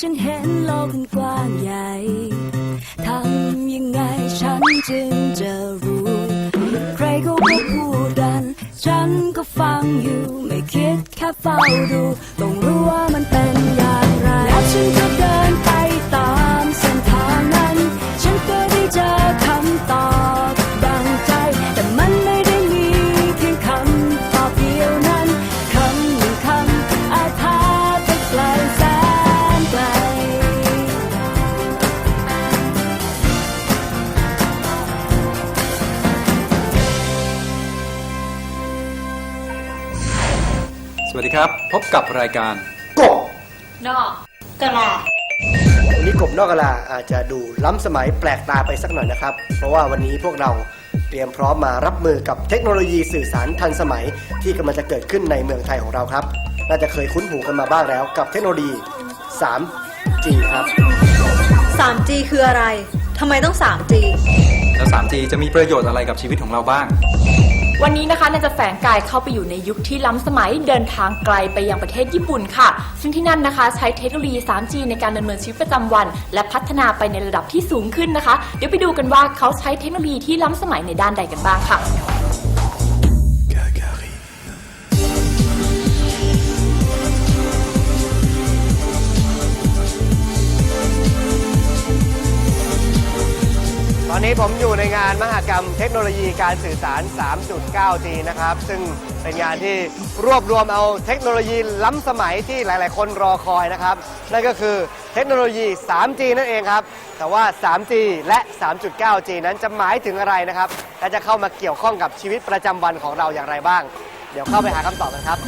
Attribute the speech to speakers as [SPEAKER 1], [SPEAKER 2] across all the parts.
[SPEAKER 1] ฉันเห็นโลกมันกว้างใหญ่ ทำยังไงฉันจึงจะรู้ ใครเขาก็พูดกัน ฉันก็ฟังอยู่ไม่คิดแค่เฝ้าดู ต้องรู้ว่ามันเป็นอย่างไร แล้วฉันจะเดิน ค
[SPEAKER 2] รับ พบกับรายการ
[SPEAKER 3] กบ
[SPEAKER 4] นอกกระลา
[SPEAKER 3] วันนี้กบนอกกะลาอาจจะดูล้ำสมัยแปลกตาไปสักหน่อยนะครับ เพราะว่าวันนี้พวกเราเตรียมพร้อมมารับมือกับเทคโนโลยีสื่อสารทันสมัยที่กำลังจะเกิดขึ้นในเมืองไทยของเราครับ น่าจะเคยคุ้นหูกันมาบ้างแล้วกับเทคโนโลยี 3G ครับ
[SPEAKER 4] 3G คืออะไรทำไมต้อง 3G
[SPEAKER 2] แล้ว 3G จะมีประโยชน์อะไรกับชีวิตของเราบ้าง
[SPEAKER 5] วันนี้นะคะน่าจะแฝงกายเข้าไปอยู่ในยุคที่ล้ำสมัยเดินทางไกลไปยังประเทศญี่ปุ่นค่ะ ซึ่งที่นั่นนะคะใช้เทคโนโลยี 3G ในการดำเนินชีวิตประจำวัน และพัฒนาไปในระดับที่สูงขึ้นนะคะ เดี๋ยวไปดูกันว่าเขาใช้เทคโนโลยีที่ล้ำสมัยในด้านใดกันบ้างค่ะ
[SPEAKER 3] นนี้ผมอยู่ในงานมหกรรมเทคโนโลยีการสื่อสาร 3.9G นะครับ ซึ่งเป็นงานที่รวบรวมเอาเทคโนโลยีล้ำสมัยที่หลาย ๆ คนรอคอยนะครับ นั่นก็คือเทคโนโลยี 3G นั่นเองครับ แต่ว่า 3G และ 3.9G นั้นจะหมายถึงอะไรนะครับ และจะเข้ามาเกี่ยวข้องกับชีวิตประจำวันของเราอย่างไรบ้าง เดี๋ยวเข้าไปหาคำตอบกันครับ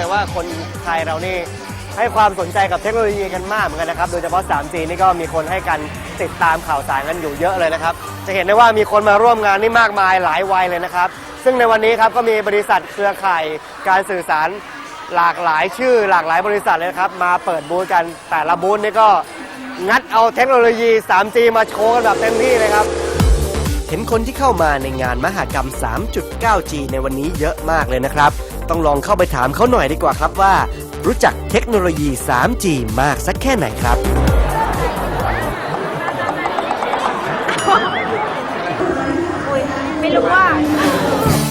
[SPEAKER 3] เลยว่าคนไทยเรานี่ให้ความสนใจกับเทคโนโลยีกันมากเหมือนกันนะครับ โดยเฉพาะ 3G นี่ก็มีคนให้กันติดตามข่าวสารกันอยู่เยอะเลยนะครับ จะเห็นได้ว่ามีคนมาร่วมงานนี่มากมายหลายวัยเลยนะครับ ซึ่งในวันนี้ครับก็มีบริษัทเครือข่ายการสื่อสารหลากหลายชื่อหลากหลายบริษัทเลยนะครับ มาเปิดบูธกันแต่ละบูธนี่ก็งัดเอาเทคโนโลยี 3G มาโชว์กันแบบเต็มที่เลยครับ เห็นคนที่เข้ามาในงานมหกรรม 3.9G ในวันนี้เยอะมากเลยนะครับ ต้องลองเข้าไปถามเขาหน่อยดีกว่าครับว่า รู้จักเทคโนโลยี 3G มากสักแค่ไหนครับ
[SPEAKER 4] ไม่รู้ว่า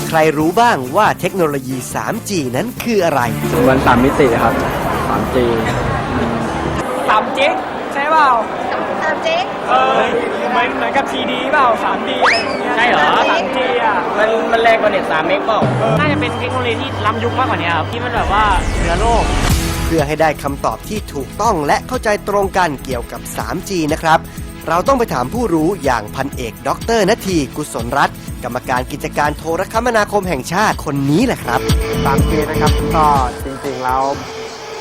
[SPEAKER 3] ใครรู้บ้างว่าเทคโนโลยี 3G นั้นคืออะไร
[SPEAKER 6] วันสามมิติครับสามจี
[SPEAKER 7] สามจิกใช่เปล่า
[SPEAKER 4] 3G
[SPEAKER 7] เออเห มือนเหมือนกับทีดีเปล่าสามดีอะไรพวกเนี้ย
[SPEAKER 6] ใช่เหรอ
[SPEAKER 7] สามจีอะ
[SPEAKER 6] มันมันแรงกว่าเน็ตสามเมกเปล่า
[SPEAKER 7] น่าจะเป็นเทคโนโลยีที่ล้ำยุคมากกว่านี้ครับที่มันแบบว่าเหนือโลก
[SPEAKER 3] เพื่อให้ได้คำตอบที่ถูกต้องและเข้าใจตรงกันเกี่ยวกับ 3G นะครับ เราต้องไปถามผู้รู้อย่างพันเอกดรนาทีกุศลรัตน์กรรมการกิจการโทรคมนาคมแห่งชาติคนนี้แหละครับ
[SPEAKER 6] 3G นะครับก็จริงๆแล้ว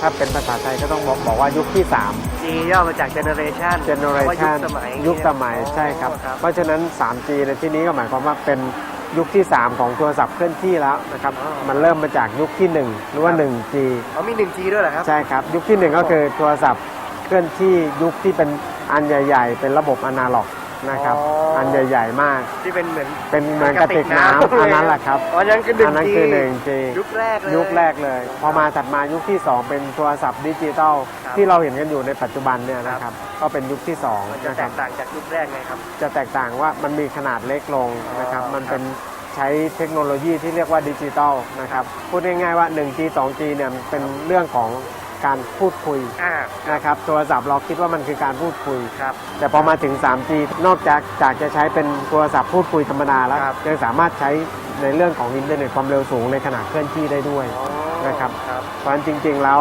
[SPEAKER 6] ถ้าเป็นภาษาไทยก็ต้องบอกบอกว่ายุคที่ 3
[SPEAKER 3] G ย่อมาจาก generation
[SPEAKER 6] generation
[SPEAKER 3] ยุคสมัย
[SPEAKER 6] ยุคสมัยใช่ครับ เพราะฉะนั้น 3G ในที่นี้ก็หมายความว่าเป็นยุคที่ 3 ของโทรศัพท์เคลื่อนที่แล้วนะครับมันเริ่มมาจากยุคที่ 1 หรือว่า 1G
[SPEAKER 3] เขามี 1G ด้วยเหรอครับ
[SPEAKER 6] ใช่ครับ ยุคที่ 1 ก็คือโทรศัพท์เคลื่อนที่ยุคที่เป็นอันใหญ่ ๆ เป็นระบบอนาล็อก นะครับ
[SPEAKER 3] อ๋ออั
[SPEAKER 6] อันใหญ่ ๆ มาก
[SPEAKER 3] ที่เป็นเหมือน
[SPEAKER 6] เป็นเหมือนกระติกน้ำ
[SPEAKER 3] กระติกน้ำ
[SPEAKER 6] อันนั้นแหละครับ
[SPEAKER 3] อ๋ออันนั้นคือ 1G
[SPEAKER 6] อันนั้นคือ 1G
[SPEAKER 3] ยุคแรกเลย
[SPEAKER 6] ยุคแรกเลย พอมาถัดมายุคที่ 2 เป็นโทรศัพท์ดิจิตอล
[SPEAKER 3] ครับ
[SPEAKER 6] ที่เราเห็นกันอยู่ในปัจจุบันเนี่ยนะค
[SPEAKER 3] ครั
[SPEAKER 6] รับบก็เป็นยุคที่2
[SPEAKER 3] มันจะ
[SPEAKER 6] นะ
[SPEAKER 3] แต
[SPEAKER 6] ครับ
[SPEAKER 3] กต่างจากยุคแรกไงครับ
[SPEAKER 6] จะแตกต่างว่ามันมีขนาดเล็กลงนะครับ
[SPEAKER 3] อ๋อ
[SPEAKER 6] มันเป็นใช้เทคโนโลยีที่เรียกว่าดิจิตอลนะครับ พูดง่ายๆว่า 1G 2G เนี่ยมันเป็นเรื่องของ การพูดคุย
[SPEAKER 3] อ่า
[SPEAKER 6] นะครับโทรศัพท์เราคิดว่ามันคือการพูดคุย
[SPEAKER 3] ครับ
[SPEAKER 6] แต่พอมาถึง 3G นอกจากจากจะใช้เป็นโทรศัพท์พูดคุยธรรมดาแล้ว
[SPEAKER 3] ครับ
[SPEAKER 6] ยังสามารถใช้ในเรื่องของอินเทอร์เน็ตความเร็วสูงในขณะเคลื่อนที่ได้ด้วย นะครับ
[SPEAKER 3] ครับ
[SPEAKER 6] เพราะฉะนั้นจริง ๆ แล้ว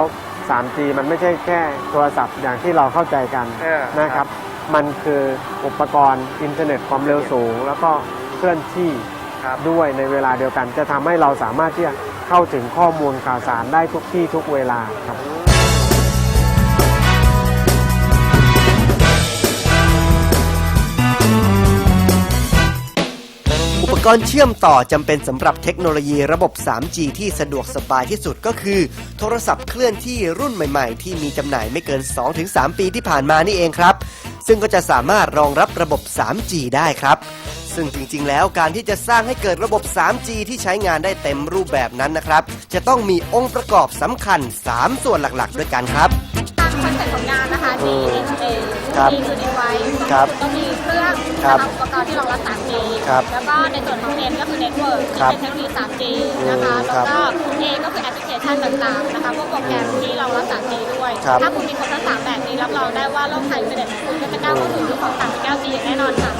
[SPEAKER 6] 3G มันไม่ใช่แค่โทรศัพท์อย่างที่เราเข้าใจกัน
[SPEAKER 3] เออ
[SPEAKER 6] นะครับ มันคืออุปกรณ์อินเทอร์เน็ตความเร็วสูง แล้วก็เคลื่อนที่
[SPEAKER 3] ครับ
[SPEAKER 6] ด้วยในเวลาเดียวกัน จะทำให้เราสามารถที่จะเข้าถึงข้อมูลข่าวสารได้ทุกที่ทุกเวลาครับ
[SPEAKER 3] อุ ปกรณ์เชื่อมต่อจำเป็นสำหรับเทคโนโลยีระบบ 3G ที่สะดวกสบายที่สุดก็คือ โทรศัพท์เคลื่อนที่รุ่นใหม่ๆ ที่มีจำหน่ายไม่เกิน 2-3 ปีที่ผ่านมานี่เองครับ ซึ่งก็จะสามารถรองรับระบบ 3G ได้ครับ ซึ่งจริงๆ แล้วการที่จะสร้างให้เกิดระบบ 3G ที่ใช้งานได้เต็มรูปแบบนั้นนะครับ จะต้องมีองค์ประกอบสำคัญ 3 ส่วนหลักๆ ด้วยกันครับ
[SPEAKER 8] ตามคอนเซ็ปต์ของงานนะคะ
[SPEAKER 3] อืม
[SPEAKER 8] DHA
[SPEAKER 3] ครับ
[SPEAKER 8] D คือ device
[SPEAKER 3] ครับ
[SPEAKER 8] ก็มีเครื่อง
[SPEAKER 3] ครับ
[SPEAKER 8] นะคะอุปกรณ์ที่รองรับ 3G
[SPEAKER 3] ครับ
[SPEAKER 8] แล้วก็ในส่วนของ N ก็คือ network ที่
[SPEAKER 3] ครับ
[SPEAKER 8] เป็นเทคโนโลยี 3G นะคะ
[SPEAKER 3] อืมครั
[SPEAKER 8] แล้
[SPEAKER 3] บ
[SPEAKER 8] วก็ A ก็คือแอปพลิเคชันต่างๆนะคะพวกโปรแกรมที่รองรับ 3G ด้วย
[SPEAKER 3] ครับ
[SPEAKER 8] ถ้าคุณมีครบทั้งสามแบบนี้รับรองได้ว่าโลกไทยอินเทอร์เน็ตของคุณก็จะก้าวเข้าสู่ยุคของ 3.9G อย่างแน่นอนค่ะ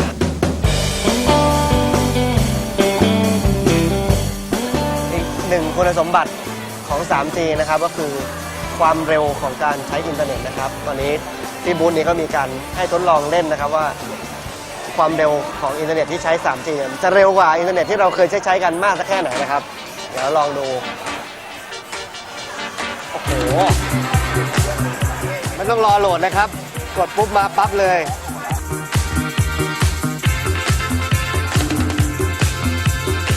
[SPEAKER 3] อีกหนึ่งคุณสมบัติของ 3G นะครับก็คือความเร็วของการใช้อินเทอร์เน็ตนะครับตอนนี้ ที่บูธนี้ก็มีการให้ทดลองเล่นนะครับว่า ความเร็วของอินเทอร์เน็ตที่ใช้ 3G เนี่ยจะเร็วกว่าอินเทอร์เน็ตที่เราเคยใช้ใช้กันมากสักแค่ไหนนะครับ เดี๋ยวลองดู โอ้โหไม่ต้องรอโหลดนะครับ กดปุ๊บมาปั๊บเลย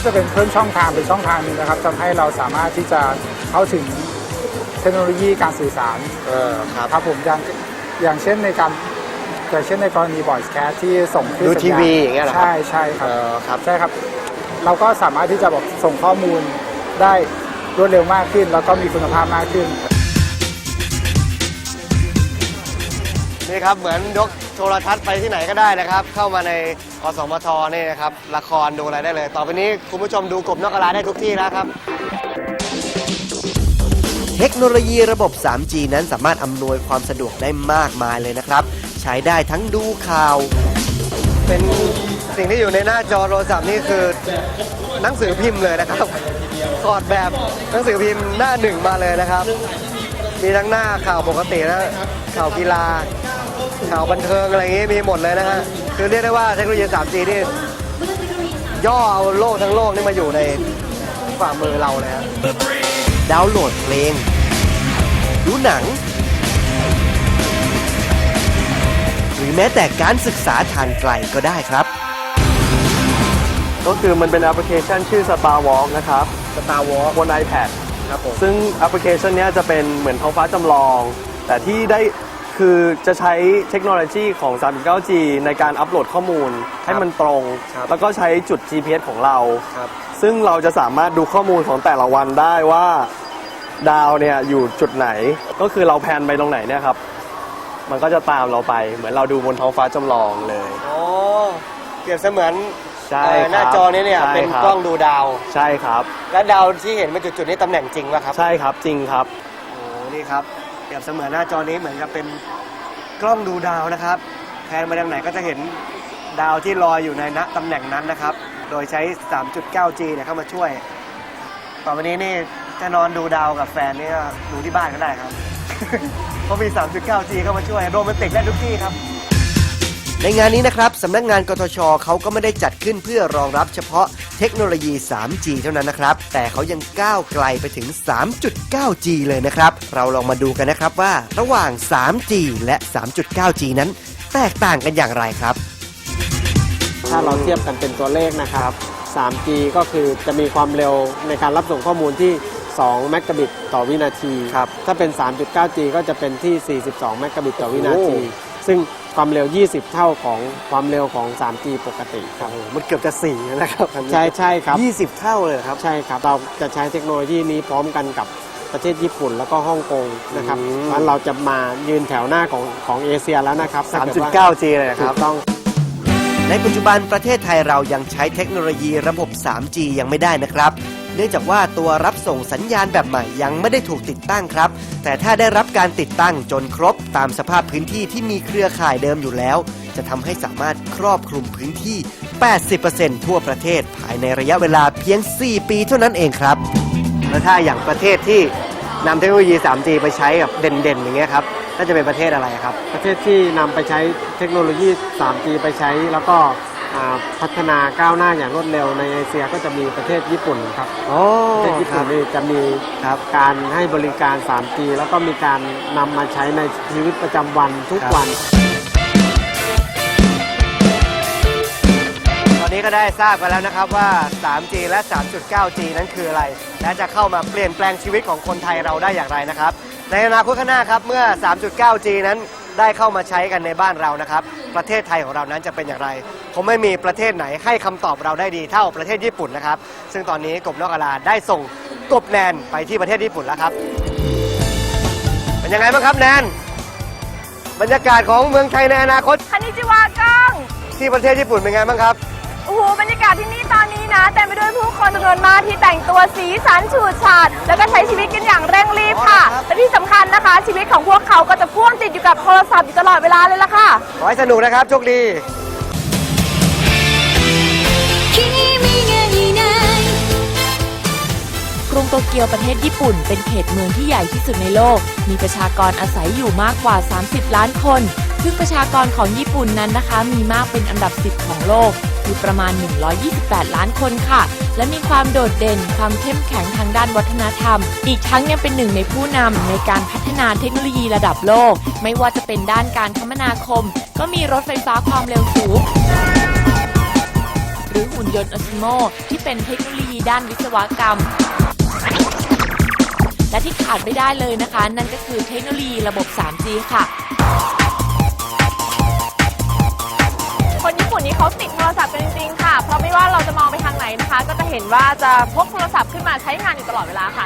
[SPEAKER 9] จะเป็นเพิ่มช่องทางเป็นช่องทางหนึงนะครับทำให้เราสามารถที่จะเข้าถึงเทคโนโลยีการสื่อสาร
[SPEAKER 3] เออครับ
[SPEAKER 9] ครับผมอย่าง อย่างเช่นในการอย่างเช่นในกรณี voice cast ที่ส่งคลื่น
[SPEAKER 3] ดู
[SPEAKER 9] สัญญาณ
[SPEAKER 3] ทีวีอย่างเงี้ยเหรอครับ
[SPEAKER 9] ใช่ใช่ครับ
[SPEAKER 3] เออครับ
[SPEAKER 9] ใช่ครับ เราก็สามารถที่จะแบบส่งข้อมูลได้รวดเร็วมากขึ้น แล้วก็มีคุณภาพมากขึ้น
[SPEAKER 3] นี่ครับเหมือนยกโทรทัศน์ไปที่ไหนก็ได้นะครับ เข้ามาในอสมทนี่นะครับละครดูอะไรได้เลย ต่อไปนี้คุณผู้ชมดูกบนอกกระลาได้ทุกที่แล้วครับ เทคโนโลยีระบบ 3G นั้นสามารถอำนวยความสะดวกได้มากมายเลยนะครับ ใช้ได้ทั้งดูข่าว เป็นสิ่งที่อยู่ในหน้าจอโทรศัพท์นี่คือหนังสือพิมพ์เลยนะครับถอดแบบหนังสือพิมพ์หน้าหนึ่งมาเลยนะครับ มีทั้งหน้าข่าวปกตินะข่าวกีฬา ข่าวบันเทิงอะไรอย่างงี้มีหมดเลยนะฮะคือเรียกได้ว่าเทคโนโลยี 3G นี่ย่อเอาโลกทั้งโลกนี่มาอยู่ในฝ่ามือเราเลยฮะ ดาวน์โหลดเพลง ดูหนัง หรือแม้แต่การศึกษาทางไกลก็ได้ครับ
[SPEAKER 10] ก็คือมันเป็นแอปพลิเคชันชื่อ Star Walk นะครับ
[SPEAKER 3] Star Walk
[SPEAKER 10] บน iPad
[SPEAKER 3] ครับผม
[SPEAKER 10] ซึ่งแอปพลิเคชันเนี้ยจะเป็นเหมือนท้องฟ้าจำลอง แต่ที่ได้คือจะใช้เทคโนโลยีของ 3.9G ในการอัปโหลดข้อมูลให้มันตรง
[SPEAKER 3] ครับ
[SPEAKER 10] แล้วก็ใช้จุด GPS ของเรา
[SPEAKER 3] ครับ
[SPEAKER 10] ซึ่งเราจะสามารถดูข้อมูลของแต่ละวันได้ว่าดาวเนี่ยอยู่จุดไหน ก็คือเราแพนไปตรงไหนเนี่ยครับ มันก็จะตามเราไป เหมือนเราดูบนท้องฟ้าจำลองเลย
[SPEAKER 3] โอ้เปรียบเสมือน
[SPEAKER 10] ใช่
[SPEAKER 3] เอ่อหน้า
[SPEAKER 10] ครับ
[SPEAKER 3] จอนี้เนี่ย
[SPEAKER 10] ใช่
[SPEAKER 3] เป็น
[SPEAKER 10] ครับ
[SPEAKER 3] กล้องดูดาว
[SPEAKER 10] ใช่ครับ
[SPEAKER 3] และดาวที่เห็นเป็นจุดๆนี้ตำแหน่งจริงป่ะครับ
[SPEAKER 10] ใช่ครับจริงครับ
[SPEAKER 3] โอ้นี่ครับเปรียบเสมือนหน้าจอนี้เหมือนกับเป็นกล้องดูดาวนะครับแพนมาทางไหนก็จะเห็นดาวที่ลอยอยู่ในณตำแหน่งนั้นนะครับ โดยใช้ 3.9G เนี่ยเข้ามาช่วย ต่อไปนี้นี่จะนอนดูดาวกับแฟนนี่ก็ดูที่บ้านก็ได้ครับ เพราะมี 3.9G เข้ามาช่วยโรแมนติกได้ทุกที่ครับ ในงานนี้นะครับสำนักงานกทชเขาก็ไม่ได้จัดขึ้นเพื่อรองรับเฉพาะเทคโนโลยี 3G เท่านั้นนะครับ แต่เขายังก้าวไกลไปถึง 3.9G เลยนะครับ เราลองมาดูกันนะครับว่าระหว่าง 3G และ 3.9G นั้น แตกต่างกันอย่างไรครับ
[SPEAKER 6] ถ้าเราเทียบกันเป็นตัวเลขนะครับ 3G ก็คือจะมีความเร็วในการรับส่งข้อมูลที่ 2 เมกะบิตต่อวินาที
[SPEAKER 3] ครับ
[SPEAKER 6] ถ้าเป็น 3.9G ก็จะเป็นที่ 42 เมกะบิตต่อวินาที
[SPEAKER 3] โอ้
[SPEAKER 6] ซึ่งความเร็ว 20 เท่าของความเร็วของ 3G ปกติครับ
[SPEAKER 3] มันเกือบจะ4แล้วนะครับ
[SPEAKER 6] ใช่ใช่ครับ
[SPEAKER 3] 20 เท่าเลยครับ
[SPEAKER 6] ใช่ครับ เราจะใช้เทคโนโลยีนี้พร้อมกันกับประเทศญี่ปุ่นแล้วก็ฮ่องกงนะครับ
[SPEAKER 3] อืม
[SPEAKER 6] งั้นเราจะมายืนแถวหน้าของของเอเชียแล้วนะครับถ้าเกิดว่า
[SPEAKER 3] 3.9G เลยค
[SPEAKER 6] ถู
[SPEAKER 3] รับ
[SPEAKER 6] กต้อง
[SPEAKER 3] ในปัจจุบันประเทศไทยเรายังใช้เทคโนโลยีระบบ 3G ยังไม่ได้นะครับ เนื่องจากว่าตัวรับส่งสัญญาณแบบใหม่ยังไม่ได้ถูกติดตั้งครับ แต่ถ้าได้รับการติดตั้งจนครบตามสภาพพื้นที่ที่มีเครือข่ายเดิมอยู่แล้ว จะทำให้สามารถครอบคลุมพื้นที่ 80%ทั่วประเทศภายในระยะเวลาเพียง 4 ปีเท่านั้นเองครับแล้วถ้าอย่างประเทศที่ นำเทคโนโลยี 3G ไปใช้แบบเด่นๆอย่างเงี้ยครับน่าจะเป็นประเทศอะไรครับ
[SPEAKER 6] ประเทศที่นำไปใช้เทคโนโลยี 3G ไปใช้ แล้วก็อ่าพัฒนาก้าวหน้าอย่างรวดเร็วในเอเชียก็จะมีประเทศญี่ปุ่นครับ
[SPEAKER 3] อ๋อ
[SPEAKER 6] ประเทศญี่ปุ่นนี่จะมีการให้บริการ 3G แล้วก็มีการนำมาใช้ในชีวิตประจำวันทุกวัน
[SPEAKER 3] ตอน นี้ก็ได้ทราบกันแล้วนะครับว่า 3G และ 3.9G นั้นคืออะไร และจะเข้ามาเปลี่ยนแปลงชีวิตของคนไทยเราได้อย่างไรนะครับ ในอนาคตข้างหน้าครับเมื่อ 3.9G นั้นได้เข้ามาใช้กันในบ้านเรานะครับ ประเทศไทยของเรานั้นจะเป็นอย่างไรคงไม่มีประเทศไหนให้คำตอบเราได้ดีเท่าประเทศญี่ปุ่นนะครับ ซึ่งตอนนี้กบนอกอาลาได้ส่งกบแนนไปที่ประเทศญี่ปุ่นแล้วครับ เป็นยังไงบ้างครับแนนบรรยากาศของเมืองไทยในอนาคต
[SPEAKER 8] คานิจิวาก้อง
[SPEAKER 3] ที่ประเทศญี่ปุ่นเป็นไงบ้างครับ
[SPEAKER 8] โอ้โหบรรยากาศที่นี่ตอนนี้นะเต็มไปด้วยผู้คนจำนวนมากที่แต่งตัวสีสันฉูดฉาดแล้วก็ใช้ชีวิตกันอย่างเร่งรีบค่ะและที่สำคัญนะคะ ชีวิตของพวกเขาก็จะพ่วงติดอยู่กับโทรศัพท์อยู่ตลอดเวลาเลยล่ะค่ะ
[SPEAKER 3] ขอให้สนุกนะครับโชคดี
[SPEAKER 5] กรุงโตเกียวประเทศญี่ปุ่น เป็นเขตเมืองที่ใหญ่ที่สุดในโลก มีประชากรอาศัยอยู่มากกว่า 30 ล้านคน ซึ่งประชากรของญี่ปุ่นนั้นนะคะ มีมากเป็นอันดับ 10 ของโลก คือประมาณ 128 ล้านคนค่ะ และมีความโดดเด่น ความเข้มแข็งทางด้านวัฒนธรรม อีกทั้งยังเป็นหนึ่งในผู้นำในการพัฒนาเทคโนโลยีระดับโลก ไม่ว่าจะเป็นด้านการคมนาคม ก็มีรถไฟฟ้าความเร็วสูงหรือหุ่นยนต์อ s ซิโมที่เป็นเทคโนโลยีด้านวิศวกรรมและที่ขาดไม่ได้เลยนะคะ นั่นก็คือเทคโนโลยีระบบ 3G ค่ะ
[SPEAKER 8] เขาติดโทรศัพท์กันจริงๆค่ะ เพราะไม่ว่าเราจะมองไปทางไหนนะคะ ก็จะเห็นว่าจะพกโทรศัพท์ขึ้นมาใช้งานอยู่ตลอดเวลาค่ะ